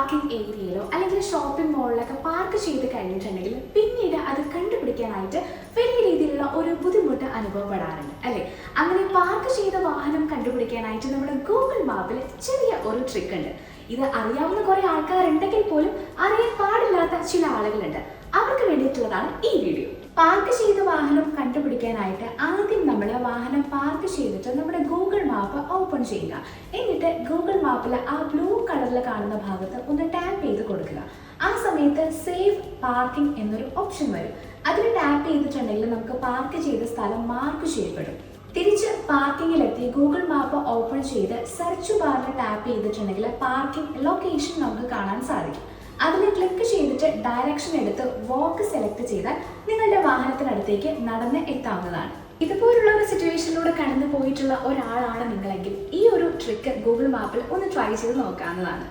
Parking ഏരിയയിലോ അല്ലെങ്കിൽ shopping മോളിലൊക്കെ park ചെയ്ത് കഴിഞ്ഞിട്ടുണ്ടെങ്കിൽ പിന്നീട് അത് കണ്ടുപിടിക്കാനായിട്ട് വലിയ രീതിയിലുള്ള ഒരു ബുദ്ധിമുട്ട് അനുഭവപ്പെടാറുണ്ട് അല്ലേ? അങ്ങനെ പാർക്ക് ചെയ്ത വാഹനം കണ്ടുപിടിക്കാനായിട്ട് നമ്മുടെ ഗൂഗിൾ മാപ്പിൽ ചെറിയ ഒരു ട്രിക്ക് ഉണ്ട്. ഇത് അറിയാവുന്ന കുറെ ആൾക്കാരുണ്ടെങ്കിൽ പോലും അറിയാൻ പാടില്ലാത്ത ചില ആളുകളുണ്ട്. അവർക്ക് വേണ്ടിയിട്ടുള്ളതാണ് ഈ വീഡിയോ പാർക്ക് ചെയ്ത വാഹനം കണ്ടുപിടിക്കാനായിട്ട് ആദ്യം നമ്മൾ വാഹനം പാർക്ക് ചെയ്തിട്ട് നമ്മുടെ ഗൂഗിൾ മാപ്പ് ഓപ്പൺ ചെയ്യുക. എന്നിട്ട് ഗൂഗിൾ മാപ്പിൽ ആ ബ്ലൂ കളറിൽ കാണുന്ന ഭാഗത്ത് ഒന്ന് ടാപ്പ് ചെയ്ത് കൊടുക്കുക. ആ സമയത്ത് സേവ് പാർക്കിംഗ് എന്നൊരു ഓപ്ഷൻ വരും. അതിൽ ടാപ്പ് ചെയ്തിട്ടുണ്ടെങ്കിൽ നമുക്ക് പാർക്ക് ചെയ്ത സ്ഥലം മാർക്ക് ചെയ്യപ്പെടും. തിരിച്ച് പാർക്കിങ്ങിലെത്തി ഗൂഗിൾ മാപ്പ് ഓപ്പൺ ചെയ്ത് സെർച്ച് ബാറിൽ ടാപ്പ് ചെയ്തിട്ടുണ്ടെങ്കിൽ പാർക്കിംഗ് ലൊക്കേഷൻ നമുക്ക് കാണാൻ സാധിക്കും. അതിൽ ക്ലിക്ക് ചെയ്തിട്ട് ഡയറക്ഷൻ എടുത്ത് വാക്ക് സെലക്ട് ചെയ്താൽ നിങ്ങളുടെ വാഹനത്തിനടുത്തേക്ക് നടന്ന് എത്താവുന്നതാണ്. ഇതുപോലുള്ള ഒരു സിറ്റുവേഷനിലൂടെ കടന്നു പോയിട്ടുള്ള ഒരാളാണ് നിങ്ങളെങ്കിൽ ഈ ഒരു ട്രിക്ക് ഗൂഗിൾ മാപ്പിൽ ഒന്ന് ട്രൈ ചെയ്ത് നോക്കാവുന്നതാണ്.